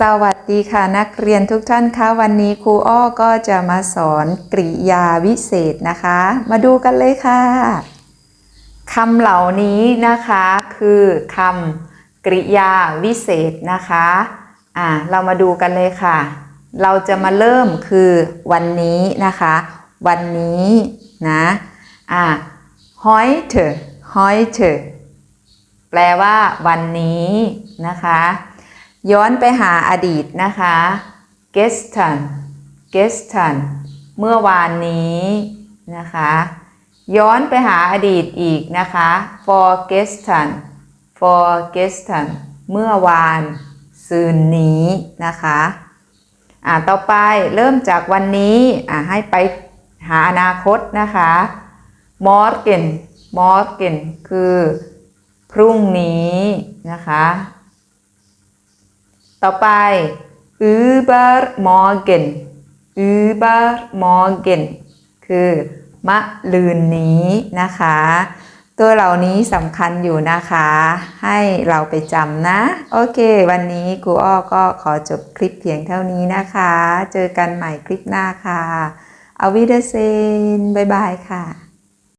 สวัสดีค่ะนักเรียนทุกท่านคะวันนี้ครูอ้อก็จะมาสอนกริยาวิเศษนะคะ มาดูกันเลยค่ะคำเหล่านี้นะคะคือคำกริยาวิเศษนะคะอ่าเรามาดูกันเลยค่ะ เราจะมาเริ่มคือวันนี้นะคะ วันนี้นะอ่า heute heute แปลว่าวันนี้นะคะ ย้อนไปหาอดีตนะคะ gestern gestern เมื่อวานนี้นะคะ ย้อนไปหาอดีตอีกนะคะ for gestern for gestern เมื่อวานซืนนี้นะคะอ่าต่อไปเริ่มจากวันนี้อ่าให้ไปหาอนาคตนะคะ morgen morgen คือพรุ่งนี้นะคะ ต่อไป übermorgen übermorgen คือมะลืนนี้นะคะ ตัวเหล่านี้สำคัญอยู่นะคะ ให้เราไปจำนะ โอเค วันนี้ครูอ้อก็ขอจบคลิปเพียงเท่านี้นะคะ เจอกันใหม่คลิปหน้าค่ะ เอาวิดเซน บ๊ายบายค่ะ